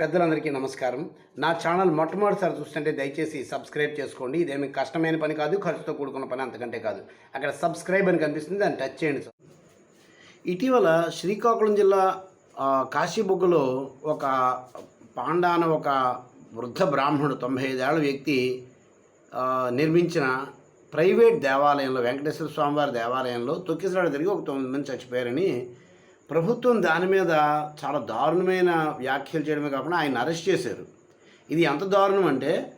పెద్దలందరికీ నమస్కారం. నా ఛానల్ మొట్టమొదటిసారి చూస్తుంటే దయచేసి సబ్స్క్రైబ్ చేసుకోండి. ఇదేమి కష్టమైన పని కాదు ఖర్చుతో కూడుకున్న పని అంతకంటే కాదు. అక్కడ సబ్స్క్రైబ్ అని కనిపిస్తుంది దాన్ని టచ్ చేయండి సార్. ఇటీవల శ్రీకాకుళం జిల్లా ఆ, కాశీబుగ్గలో ఒక పాండా అనే ఒక వృద్ధ బ్రాహ్మణుడు తొంభై ఐదేళ్ళ వ్యక్తి నిర్మించిన ప్రైవేట్ దేవాలయంలో వెంకటేశ్వర స్వామివారి దేవాలయంలో తొక్కిసలాడ జరిగి ఒక తొమ్మిది మంది చచ్చిపోయారని ప్రభుత్వం దాని మీద చాలా దారుణమైన వ్యాఖ్యలు చేయడమే కాకుండా ఆయన అరెస్ట్ చేశారు. ఇది ఎంత దారుణం అంటే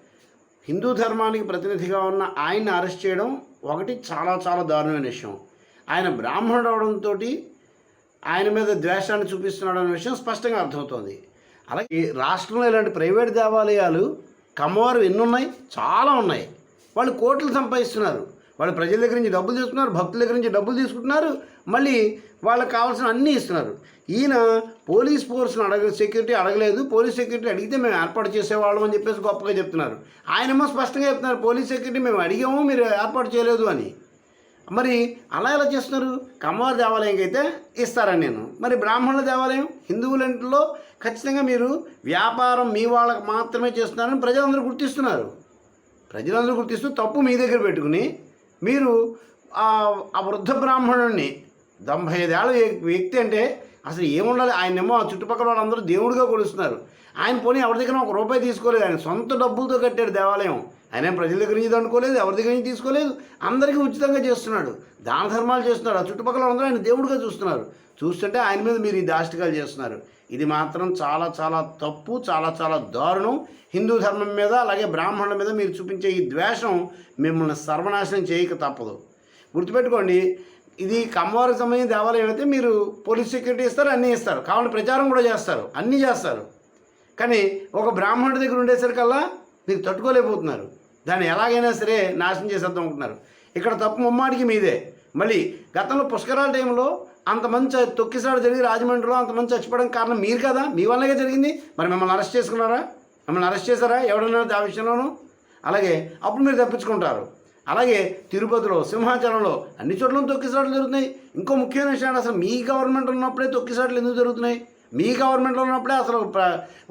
హిందూ ధర్మానికి ప్రతినిధిగా ఉన్న ఆయన్ని అరెస్ట్ చేయడం ఒకటి చాలా చాలా దారుణమైన విషయం. ఆయన బ్రాహ్మణుడు అవడంతో ఆయన మీద ద్వేషాన్ని చూపిస్తున్నాడు అనే విషయం స్పష్టంగా అర్థమవుతోంది. అలాగే రాష్ట్రంలో ఇలాంటి ప్రైవేట్ దేవాలయాలు కమ్మవారు ఎన్ని ఉన్నాయి చాలా ఉన్నాయి. వాళ్ళు కోట్లు సంపాదిస్తున్నారు. వాళ్ళు ప్రజల దగ్గర నుంచి డబ్బులు తీసుకున్నారు భక్తుల దగ్గర నుంచి డబ్బులు తీసుకుంటున్నారు మళ్ళీ వాళ్ళకి కావాల్సిన అన్నీ ఇస్తున్నారు. ఈయన పోలీస్ ఫోర్స్ని అడగ సెక్యూరిటీ అడగలేదు పోలీస్ సెక్యూరిటీ అడిగితే మేము ఏర్పాటు చేసేవాళ్ళం అని చెప్పేసి గొప్పగా చెప్తున్నారు. ఆయనేమో స్పష్టంగా చెప్తున్నారు పోలీస్ సెక్యూరిటీ మేము అడిగాము మీరు ఏర్పాటు చేయలేదు అని. మరి అలా ఎలా చేస్తున్నారు? కమ్మవారి దేవాలయంకి అయితే ఇస్తారని నేను. మరి బ్రాహ్మణుల దేవాలయం హిందువులంట్లో ఖచ్చితంగా మీరు వ్యాపారం మీ వాళ్ళకి మాత్రమే చేస్తున్నారని ప్రజలందరూ గుర్తిస్తున్నారు. ప్రజలందరూ గుర్తిస్తూ తప్పు మీ దగ్గర పెట్టుకుని మీరు ఆ వృద్ధ బ్రాహ్మణుణ్ణి తొంభై ఐదేళ్ళ వ్యక్తి అంటే అసలు ఏముండాలి? ఆయనేమో ఆ చుట్టుపక్కల వాళ్ళందరూ దేవుడిగా కొలుస్తున్నారు. ఆయన పోనీ ఎవరి దగ్గర ఒక రూపాయి తీసుకోలేదు. ఆయన సొంత డబ్బులతో కట్టాడు దేవాలయం. ఆయన ప్రజల దగ్గర నుంచి అనుకోలేదు ఎవరి దగ్గర నుంచి తీసుకోలేదు. అందరికీ ఉచితంగా చేస్తున్నాడు. దాన ధర్మాలు చేస్తున్నాడు. ఆ చుట్టుపక్కల అందరూ ఆయన దేవుడిగా చూస్తున్నారు. చూస్తుంటే ఆయన మీద మీరు ఈ దాష్టికాలు చేస్తున్నారు. ఇది మాత్రం చాలా చాలా తప్పు చాలా చాలా దారుణం. హిందూ ధర్మం మీద అలాగే బ్రాహ్మణుల మీద మీరు చూపించే ఈ ద్వేషం మిమ్మల్ని సర్వనాశనం చేయక తప్పదు. గుర్తుపెట్టుకోండి ఇది కమ్మవారికి సంబంధించిన దేవాలయం అయితే మీరు పోలీస్ సెక్యూరిటీ ఇస్తారు అన్నీ ఇస్తారు. కావాలంటే ప్రచారం కూడా చేస్తారు అన్నీ చేస్తారు. కానీ ఒక బ్రాహ్మణుడి దగ్గర ఉండేసరికల్లా మీరు తట్టుకోలేకపోతున్నారు. దాన్ని ఎలాగైనా సరే నాశనం చేసేద్దాం అనుకుంటున్నారు. ఇక్కడ తప్పు ముమ్మాడికి మీదే. మళ్ళీ గతంలో పుష్కరాల టైంలో అంతమంది తొక్కిసాడు జరిగి రాజమండ్రిలో అంతమంది చచ్చిపోవడం కారణం మీరు కదా? మీ వల్లగా జరిగింది? మరి మిమ్మల్ని అరెస్ట్ చేసుకున్నారా? మిమ్మల్ని అరెస్ట్ చేశారా? ఎవడన్నా ఆ విషయంలోనూ? అలాగే అప్పుడు మీరు తప్పించుకుంటారు. అలాగే తిరుపతిలో సింహాచలంలో అన్ని చోట్ల తొక్కిసాట్లు జరుగుతున్నాయి. ఇంకో ముఖ్యమైన విషయం అసలు మీ గవర్నమెంట్ ఉన్నప్పుడే తొక్కిసాట్లు ఎందుకు జరుగుతున్నాయి? మీ గవర్నమెంట్లో ఉన్నప్పుడే అసలు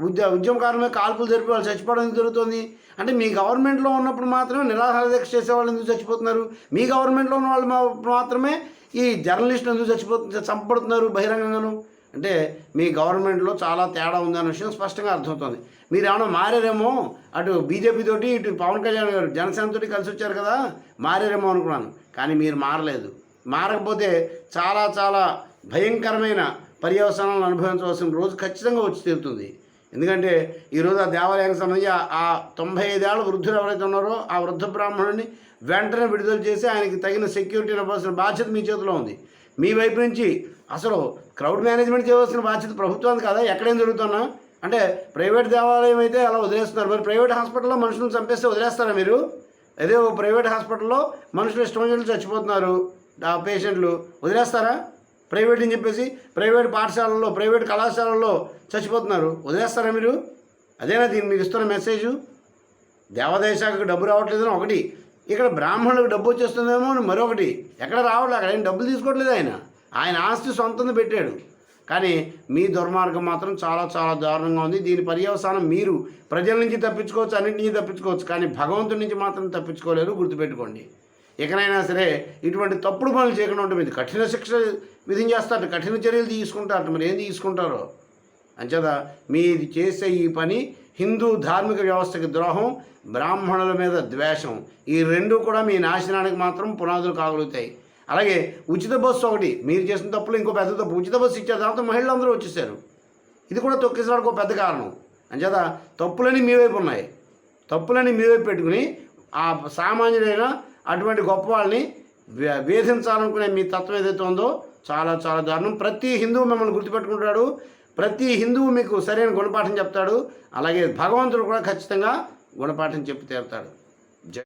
ఉద్య ఉద్యమకారుల మీద కాల్పులు జరిపి వాళ్ళు చచ్చిపోవడం ఎందుకు జరుగుతుంది? అంటే మీ గవర్నమెంట్లో ఉన్నప్పుడు మాత్రమే నిరాహార దీక్ష చేసే వాళ్ళు ఎందుకు చచ్చిపోతున్నారు? మీ గవర్నమెంట్లో ఉన్న వాళ్ళు మాత్రమే ఈ జర్నలిస్టులు ఎందుకు చచ్చిపో చంపబడుతున్నారు బహిరంగంగాను? అంటే మీ గవర్నమెంట్లో చాలా తేడా ఉందనే విషయం స్పష్టంగా అర్థమవుతుంది. మీరు ఏమైనా మారేరేమో? అటు బీజేపీ తోటి ఇటు పవన్ కళ్యాణ్ గారు జనసేనతోటి కలిసి వచ్చారు కదా మారేరేమో అనుకున్నాను. కానీ మీరు మారలేదు. మారకపోతే చాలా చాలా భయంకరమైన పర్యవసానాలను అనుభవించవలసిన రోజు ఖచ్చితంగా వచ్చి తీరుతుంది. ఎందుకంటే ఈరోజు ఆ దేవాలయానికి సంబంధించి ఆ- తొంభై ఐదేళ్ళ వృద్ధులు ఎవరైతే ఉన్నారో ఆ వృద్ధ బ్రాహ్మణుడిని వెంటనే విడుదల చేసి ఆయనకి తగిన సెక్యూరిటీ ఇవ్వాల్సిన బాధ్యత మీ చేతిలో ఉంది. మీ వైపు నుంచి అసలు క్రౌడ్ మేనేజ్మెంట్ చేయవలసిన బాధ్యత ప్రభుత్వానికి కదా? ఎక్కడేం జరుగుతున్నా? అంటే ప్రైవేట్ దేవాలయం అయితే అలా వదిలేస్తున్నారు. మరి ప్రైవేట్ హాస్పిటల్లో మనుషులను చంపేస్తే వదిలేస్తారా మీరు? అదే ఓ ప్రైవేట్ హాస్పిటల్లో మనుషులు ఇష్టం వచ్చినట్లు చచ్చిపోతున్నారు. ఆ పేషెంట్లు వదిలేస్తారా? ప్రైవేట్ అని చెప్పేసి ప్రైవేట్ పాఠశాలల్లో ప్రైవేట్ కళాశాలల్లో చచ్చిపోతున్నారు. వదిలేస్తారా మీరు? అదేనా దీన్ని? మీకు ఇస్తున్న మెసేజు? దేవాదాయ శాఖకు డబ్బు రావట్లేదని ఒకటి. ఇక్కడ బ్రాహ్మణులకు డబ్బు వచ్చేస్తుందేమో అని మరొకటి. ఎక్కడ రావట్లేదు అక్కడ ఏం డబ్బులు తీసుకోవట్లేదు ఆయన. ఆయన ఆస్తి సొంతంది పెట్టాడు. కానీ మీ దుర్మార్గం మాత్రం చాలా చాలా దారుణంగా ఉంది. దీని పర్యవసానం మీరు ప్రజల నుంచి తప్పించుకోవచ్చు అన్నింటి నుంచి తప్పించుకోవచ్చు. కానీ భగవంతుడి నుంచి మాత్రం తప్పించుకోలేరు గుర్తుపెట్టుకోండి. ఎక్కడైనా సరే ఇటువంటి తప్పుడు పనులు చేయకుండా ఉంటే మీద కఠిన శిక్ష విధించేస్తారు కఠిన చర్యలు తీసుకుంటారు మరి ఏం తీసుకుంటారో? అంచేత మీరు చేసే ఈ పని హిందూ ధార్మిక వ్యవస్థకి ద్రోహం బ్రాహ్మణుల మీద ద్వేషం. ఈ రెండు కూడా మీ నాశనానికి మాత్రం పునాదులు కాగలుగుతాయి. అలాగే ఉచిత బస్సు ఒకటి. మీరు చేసిన తప్పులు ఇంకో పెద్ద తప్పు. ఉచిత బస్సు ఇచ్చే తర్వాత మహిళలు అందరూ వచ్చేసారు. ఇది కూడా తొక్కేసడానికి ఒక పెద్ద కారణం. అంచేత తప్పులని మీ వైపు ఉన్నాయి. తప్పులని మీ వైపు పెట్టుకుని ఆ సామాన్యుడైన అటువంటి గొప్ప వాళ్ళని వేధించాలనుకునే మీ తత్వం ఏదైతే ఉందో చాలా చాలా దారుణం. ప్రతి హిందువు మిమ్మల్ని గుర్తుపెట్టుకుంటాడు. ప్రతి హిందువు మీకు సరైన గుణపాఠం చెప్తాడు. అలాగే భగవంతుడు కూడా ఖచ్చితంగా గుణపాఠం చెప్పి తీరుతాడు.